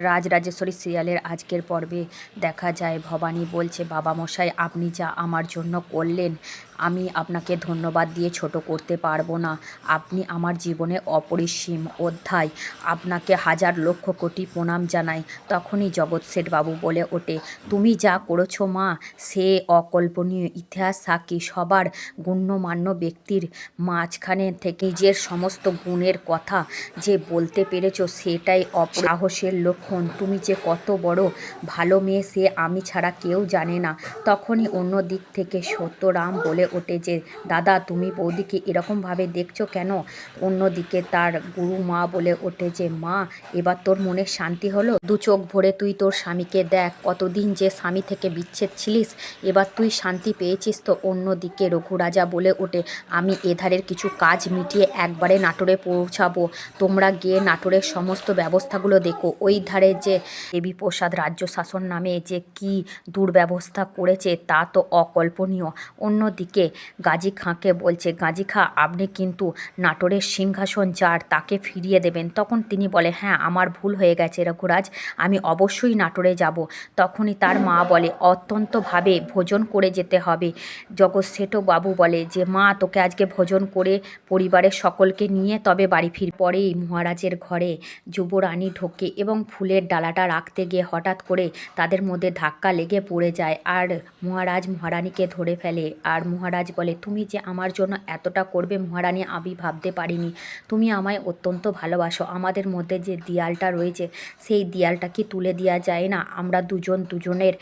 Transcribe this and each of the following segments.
রাজরাজেশ্বরী সিরিয়ালের আজকের পর্বে দেখা যায়। ভবানী বলছে, বাবা মশাই, আপনি যা আমার জন্য করলেন, আমি আপনাকে ধন্যবাদ দিয়ে ছোট করতে পারব না। আপনি আমার জীবনে অপরিসীম অধ্যায়। আপনাকে হাজার লক্ষ কোটি প্রণাম জানাই। তখনই জগৎ বাবু বলে ওঠে, তুমি যা করেছ মা, সে অকল্পনীয় ইতিহাস সাক্ষী সবার গণ্যমান্য ব্যক্তির মাঝখানে থেকে নিজের সমস্ত গুণের কথা যে বলতে পেরেছ, সেটাই অপসাহসের লক্ষণ তুমি যে কত বড় ভালো মেয়ে সে আমি ছাড়া কেউ জানে না। তখনই অন্য দিক থেকে সত্যরাম বলে ওঠে যে, দাদা, তুমি বৌদিকে এরকমভাবে দেখছ কেন? অন্যদিকে তার গুরু মা বলে ওঠে যে, মা, এবার তোর মনে শান্তি হলো? দু চোখ ভরে তুই তোর স্বামীকে দেখ, কতদিন যে স্বামী থেকে বিচ্ছেদ ছিলিস, এবার তুই শান্তি পেয়েছিস তো? অন্যদিকে রঘুরাজা বলে ওঠে, আমি এধারের কিছু কাজ মিটিয়ে একবারে নাটোরে পৌঁছাবো। তোমরা গিয়ে নাটোরের সমস্ত ব্যবস্থাগুলো দেখো। ওই ধারে যে দেবী প্রসাদ রাজ্য শাসন নামে যে কি দুর্ব্যবস্থা করেছে তা তো অকল্পনীয়। অন্যদিকে গাজী খাঁকে বলছে, গাজী খাঁ, আপনি কিন্তু নাটোরের সিংহাসন যার তাকে ফিরিয়ে দেবেন। তখন তিনি বলে হ্যাঁ আমার ভুল হয়ে গেছে রঘুরাজ, আমি অবশ্যই নাটোরে যাব। তখনই তার মা বলে, অত্যন্তভাবে ভোজন করে যেতে হবে। জগৎ বাবু বলে, যে মা, তোকে আজকে ভোজন করে পরিবারের সকলকে নিয়ে তবে বাড়ি ফির পরেই মহারাজের ঘরে যুবরানী ঢোকে এবং ফুলের ডালাটা রাখতে গিয়ে হঠাৎ করে তাদের মধ্যে ধাক্কা লেগে পড়ে যায়। আর মহারাজ মহারানীকে ধরে ফেলে। আর মহারাজ বলে, তুমি যে আমার জন্য এতটা করবে মহারানী, আমি ভাবতে পারিনি। তুমি আমায় অত্যন্ত ভালোবাসো। আমাদের মধ্যে যে দেয়ালটা রয়েছে, সেই দেয়ালটা কি তুলে দেওয়া যায় না? আমরা দুজন দুজনের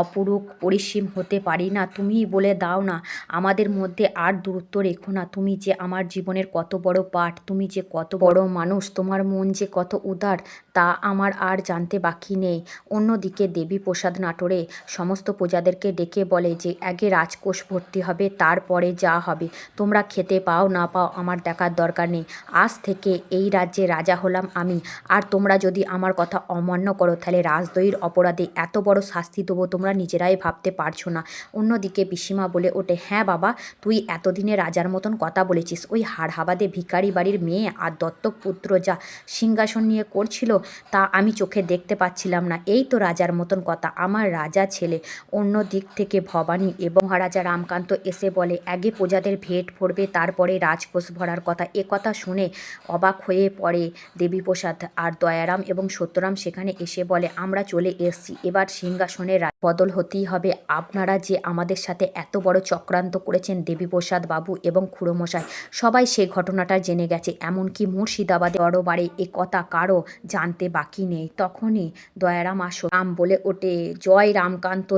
অপরূপ পরিসীম হতে পারি না। তুমিই বলে দাও না, আমাদের মধ্যে আর দূরত্ব রেখো না। তুমি যে আমার জীবনের কত বড় পাঠ, তুমি যে কত বড় মানুষ, তোমার মন যে কত উদার তা আমার আর জানতে বাকি নেই। অন্যদিকে দেবী প্রসাদ নাটোরে সমস্ত প্রজাদেরকে ডেকে বলে যে, আগে রাজকোষ ভর্তি হবে, তারপরে যা হবে। তোমরা খেতে পাও, না পাও, আমার দেখার দরকার নেই। আজ থেকে এই রাজ্যে রাজা হলাম আমি। আর তোমরা যদি আমার কথা অমান্য করো, তাহলে রাজদ্রোহীর অপরাধে এত বড় শাস্তি দেবো তোমরা নিজেরাই ভাবতে পারছ না। অন্যদিকে পিসিমা বলে ওঠে হ্যাঁ বাবা, তুই এতদিনে রাজার মতন কথা বলেছিস। ওই হাড়হাবাদে ভিখারি বাড়ির মেয়ে আর দত্তক পুত্র যা সিংহাসন নিয়ে করছিল তা আমি চোখে দেখতে পাচ্ছিলাম না। এই তো রাজার মতন কথা। আমার রাজা ছেলে, অন্য দিক থেকে ভবানী এবং মহারাজা রামকান্ত এসে বলে, আগে প্রজাদের ভেট ভরবে তারপরে রাজকোষ ভরার কথা। এ কথা শুনে অবাক হয়ে পড়ে দেবীপ্রসাদ। আর দয়ারাম এবং সত্যরাম সেখানে এসে বলে, আমরা চলে এসছি। এবার সিংহাসনে বদল হতেই হবে। আপনারা যে আমাদের সাথে এত বড় চক্রান্ত করেছেন দেবীপ্রসাদ বাবু এবং খুড়োমশাই, সবাই সেই ঘটনাটা জেনে গেছে। এমনকি মুর্শিদাবাদে বড়বারে এ কথা কারও জানতে বাকি নেই। তখনই দয়ারাম আসো। রাম বলে ওটে জয় রামকান্ত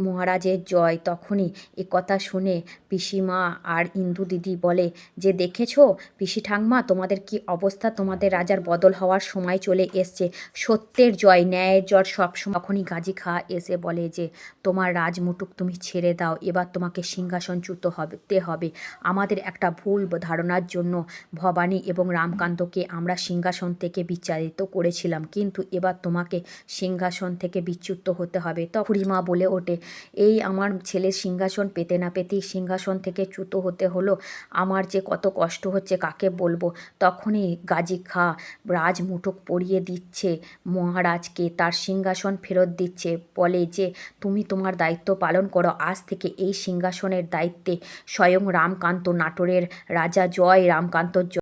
মহারাজের জয় তখনই এ কথা শুনে পিসিমা আর ইন্দু দিদি বলে, যে দেখেছ পিসি ঠাংমা তোমাদের কি অবস্থা? তোমাদের রাজার বদল হওয়ার সময় চলে এসছে। সত্যের জয়, ন্যায়ের জয় সবসময় তখনই গাজী খা এসে বলে যে, তোমার রাজমুটুক তুমি ছেড়ে দাও, এবার তোমাকে সিংহাসনচ্যুত হতে হবে আমাদের একটা ভুল ধারণার জন্য ভবানী এবং রামকান্তকে আমরা সিংহাসন থেকে বিচারিত করেছিলাম। কিন্তু এবার তোমাকে সিংহাসন থেকে বিচ্যুত হতে হবে। তখনই মা বলে ওঠে এই আমার ছেলে সিংহাসন পেতে না পেতেই সিংহাসন থেকে চ্যুত হতে হলো। আমার যে কত কষ্ট হচ্ছে, কাকে বলব? তখনই গাজী খা রাজমুঠোক পরিয়ে দিচ্ছে। মহারাজকে তার সিংহাসন ফেরত দিচ্ছে। বলে যে, তুমি তোমার দায়িত্ব পালন করো। আজ থেকে এই সিংহাসনের দায়িত্বে স্বয়ং রামকান্ত নাটোরের রাজা জয় রামকান্ত জয়